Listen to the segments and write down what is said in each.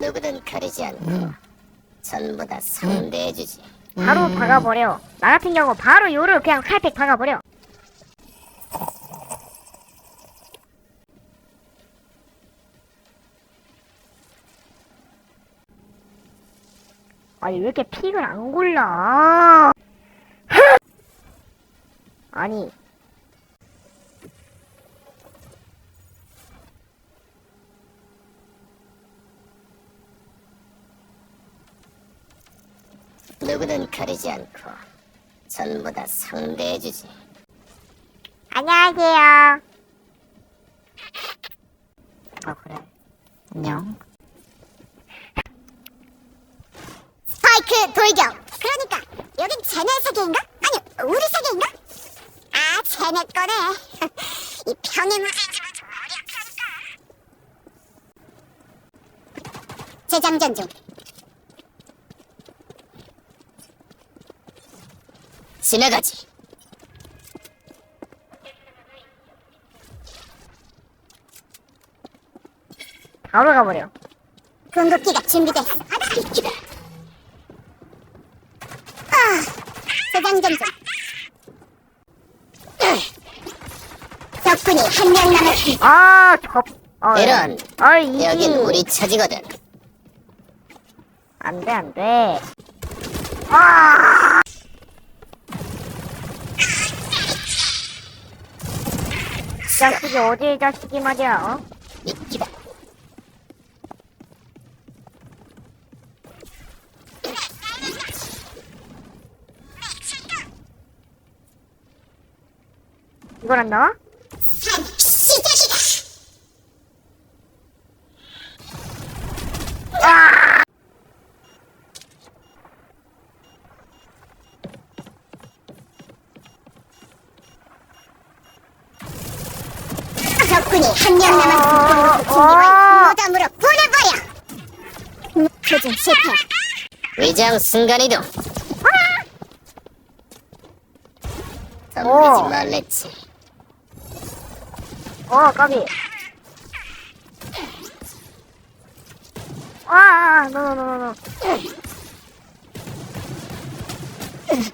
누구든 가리지 않고 전부 다 상대해주지. 바로 박아버려. 나 같은 경우 바로 요를 그냥 칼팩 박아버려. 아니 왜 이렇게 픽을 안 골라? 아니 누구든 가리지 않고 전부 다 상대해주지. 안녕하세요. 아 그래. 안녕. 스파이크 돌격. 그러니까 여긴 쟤네 세계인가? 아니 우리 세계인가? 아 쟤네 거네. 이 뭔지 머리 아프다니까. 재장전 중. 지나가지. 바로 가버려. 궁극기가 준비됐어. 아, 재장전 중. 적군이 한 명 남았습니다. 아 접. 어, 이런. 아 이기. 여긴 우리 차지거든. 안 돼 안 돼. 아. 자식이 어디에 자식이 말이야? 어? 안 나와? 시작이다. 적군이 한 명 남았습니다. 어. 무덤으로 보내버려. 표준 실패. 위장 순간이동. 어. 덤비지 말랬지. 어 까비. 아, 노노노노.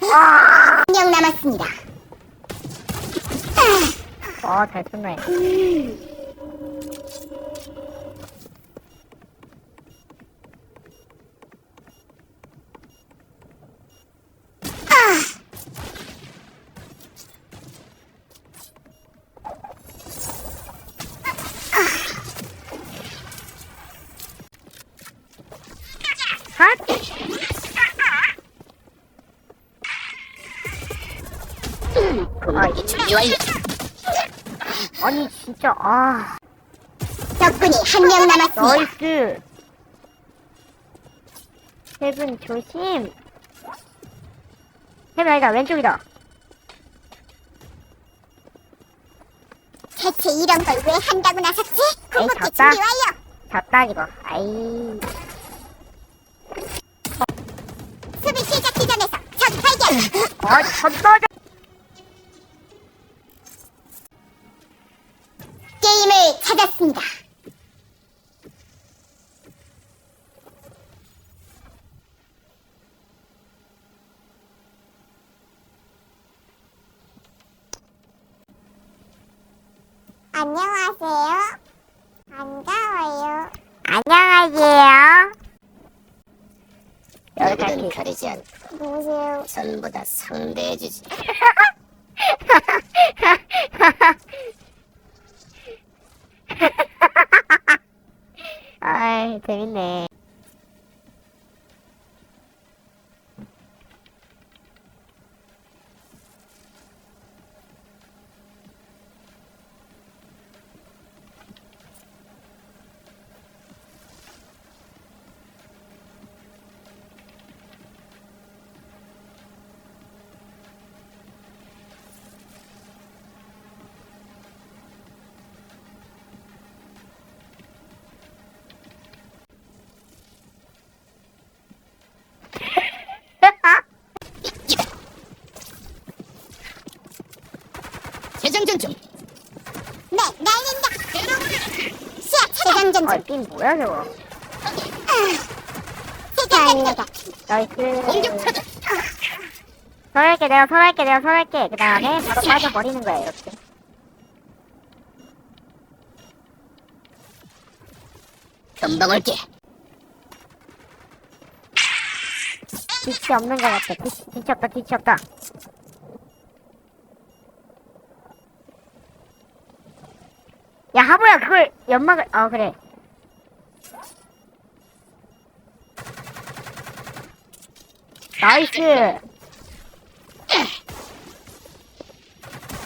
한명 남았습니다. 아, 잘. 핫! 아니, 진짜, 아. 적군이 한 명 남았습니다. 나이스. 세븐 조심. 세븐 아니다, 왼쪽이다. 대체 이런 걸 왜 한다고 나섰지? 궁극기 졌다. 준비 완료. 잡다, 이거. 아이. 수비 시작 지점에서 적 발견. 아, 졌다. 찾았습니다. 안녕하세요. 반가워요. 안녕하세요. 여기까지. 가리지 않고 누구세요? 전부 다 상대해주지. 아이, 재밌네. 재장전 중. 네, 날린다. 시야 재장전 중. 핀 뭐야, 저거. 다행이다. 나이스. 공격 차단. 설할게, 내가 설할게, 내가 설할게. 그 다음에 바로 빠져버리는 거야, 이렇게. 금방 올게. 빛이 없는 것 같아. 빛, 빛이 없다, 빛이 없다. 야, 하부야, 그걸 연막을, 아, 그래. 나이스.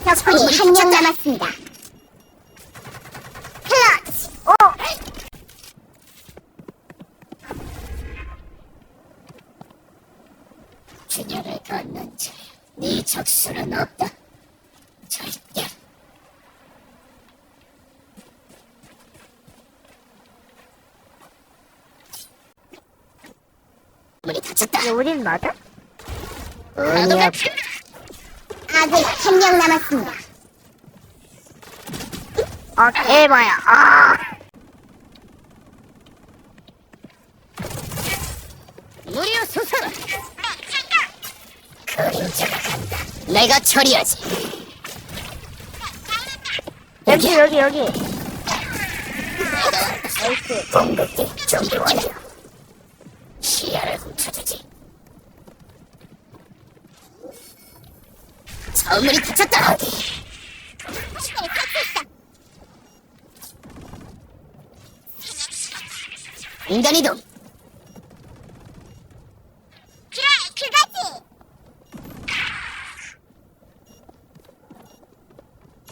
적군이 한 명 남았습니다. 클러치. 어! 균열을 걷는 자, 네 적수는 없다. 절대. 문이 닫혔다. 우린 맞아? 아니야. 아군 한명 남았습니다. 아, 대박야. 아! 무리여 솟아라. 그림자가 간다. 내가 처리하지. 여기, 여기, 여기. 공격기 준비 완료. 저문이 닫혔다. 어디? 인간 이동. 그래, 그거지.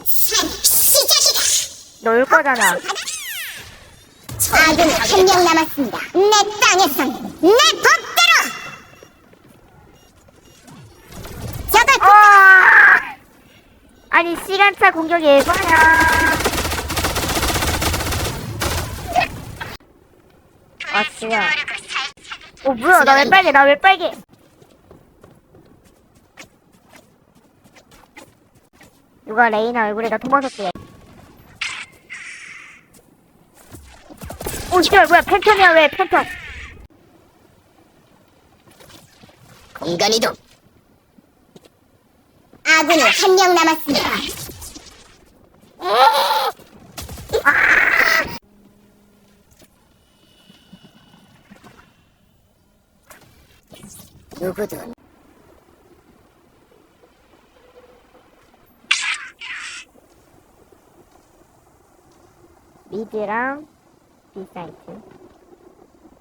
시작이다. 놀 거잖아. 아군 한명 남았습니다. 내 땅에선 내법 아니, 시간차 공격이 에바야. 아, 진짜. 어, 뭐야, 나 왜 빨개, 나 왜 빨개. 누가 레이나 얼굴에다 토마토 오, 씨발, 뭐야, 팬텀이야, 왜, 팬텀. 공간 이동. 아군이 한 명 남았습니다. 누구든 미드랑 B 사이트.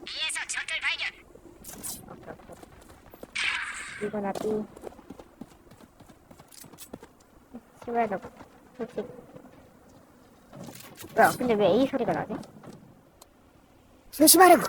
B에서 적들 발견. 오케이, 오케이. 이거나 B. 시발도 솔직히. 뭐야, 근데 왜 A 소리가 나지? 조심하라고.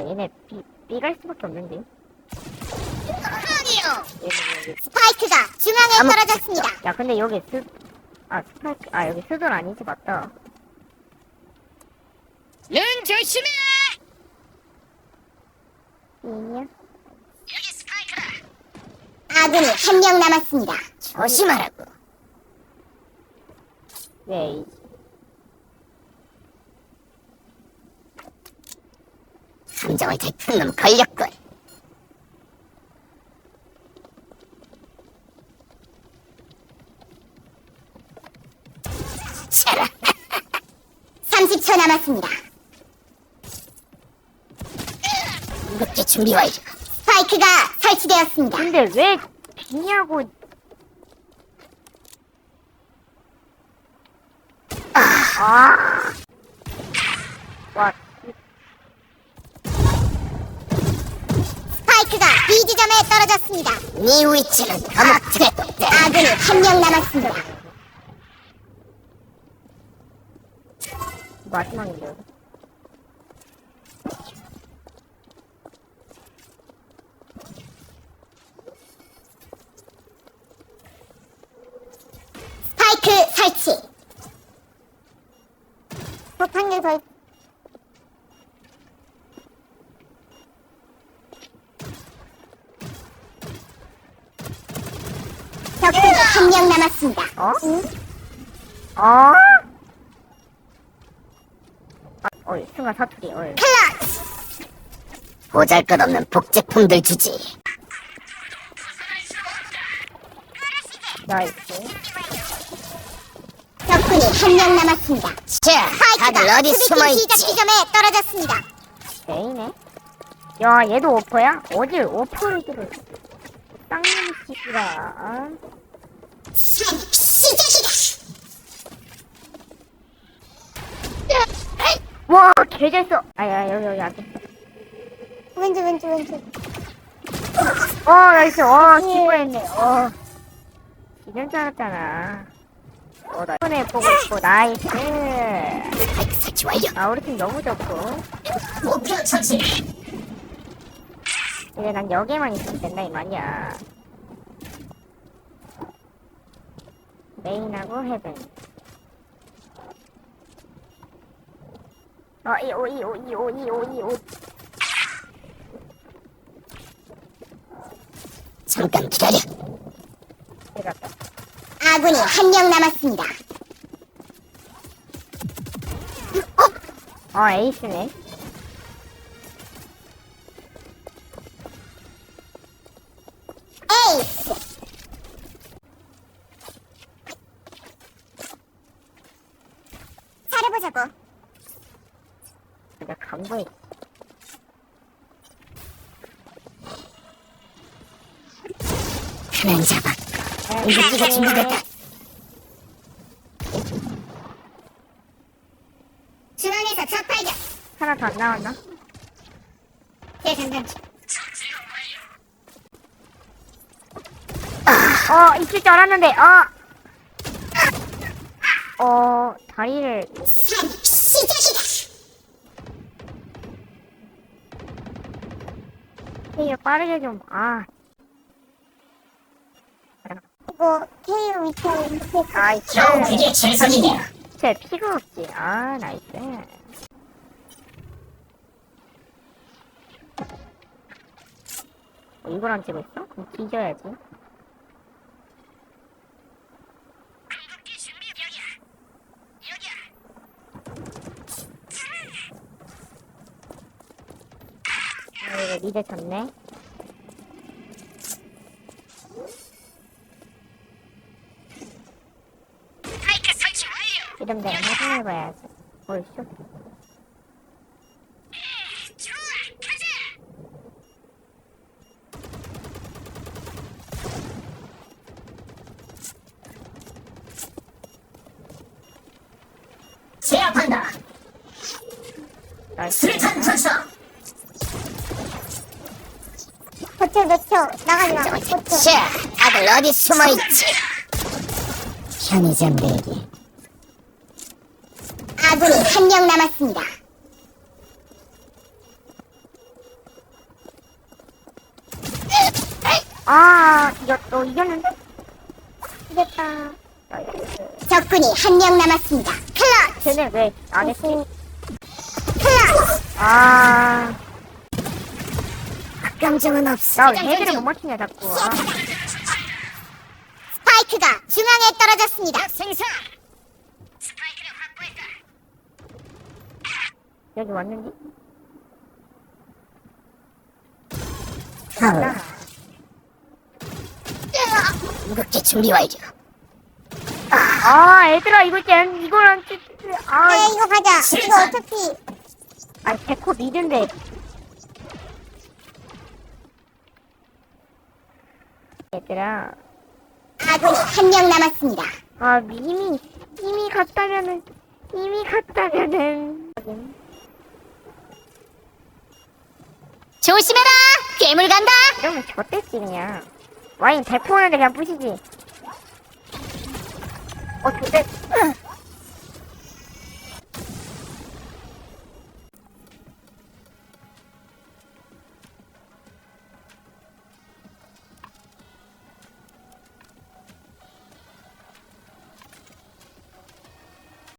아 얘네 B B 갈 수밖에 없는데. 아니요. 얘네 여기. 스파이크가 중앙에 아무- 떨어졌습니다. 야 근데 여기 스. 아 스파이크. 아 여기 스돈 아니지 맞다. 눈 조심해. B냐? 여기 스파이크다. 아군이 한 명 남았습니다. 조심하라고. 왜 A? 함정을 대큰 놈 걸렸군. 차라. 30초 남았습니다. 무겁게 준비 완료. 스파이크가 설치되었습니다. 근데 왜 B냐고. 에 떨어졌습니다. 네 위치는 파악됐다. 아군이 한 명 남았습니다. 마지막인데. 설치. 폭탄기 설 적군이 한 명 남았습니다. 어? 어? 아, 어이, 순간 사투리, 어이. 보잘것없는 복제품들 주지. 나이스. 적군이 한 명 남았습니다. 자, 다들 어디 수비팀 숨어 시작 있지? 지점에 떨어졌습니다. 메이네? 야, 얘도 오퍼야? 어딜 오퍼를 들어. 쌍놈의 씨끼라. 개잘 써. 아야, 여기, 여기, 앞에. 왼쪽 왼쪽 왼쪽. 어, 나이스. 어, 기뻐했네. 어. 이런 줄 알았잖아. 어, 나 이번에 보고 있고, 나이스. 스파이크 설치 완료. 아, 우리 팀 너무 좋고. 목표 처치. 이제 난 여기만 있으면 된다, 이 말이야. 메인하고 헤븐. 어, 이, 오, 이, 오, 이, 오, 이, 오, 이, 오. 잠깐 기다려. 들어갔다. 아군이 한 명 남았습니다. 어, 에이스네. 에이스. 잘해보자고. 내가 강보에. 하나 잡았고. 무기가 준비됐다. 중앙에서 적 발견. 하나 더 안 나왔나? 대장전. 어, 있을 줄 알았는데, 어! 어, 다리를, 시작이다. 되게 빠르게 좀, 아. 이거 KO 위치에 밑에 나이스. 그게 최선이냐? 제 피가 없지. 아, 나이스. 어, 안 찍고 있어? 그럼 뒤져야지. 아, 설치 완료. 이름 내가 확인해봐야지. 좋아, 가자. 제압한다. 수류탄 투척. 버텨 버텨 나가지 마. 버텨. 자, 다들 어디 숨어 있지? 편의점 대기. 아군이 한 명 남았습니다. 아, 이겼, 어, 이겼는데? 이겼다. 적군이 한 명 남았습니다. 클러치. 쟤네 왜 안 했지? 클러치. 아, 감정은 없어. 나왜 헤드를 못 맞추냐, 자꾸. 아, 스파이크가 중앙에 떨어졌습니다. 생산. 스파이크를 확보했다. 여기 왔는지? 파울. 무겁게 준비 완료. 아, 얘들아, 이거 안 찍, 아, 네 이거 가자. 이거 어차피 아, 데코 미드인데. 얘들아, 아군이 한 명 남았습니다. 아, 이미, 이미 갔다면은, 이미 갔다면은. 조심해라. 괴물 간다. 이러면 젖됐지, 그냥. 와인 오는데 그냥 부시지. 어, 좋대.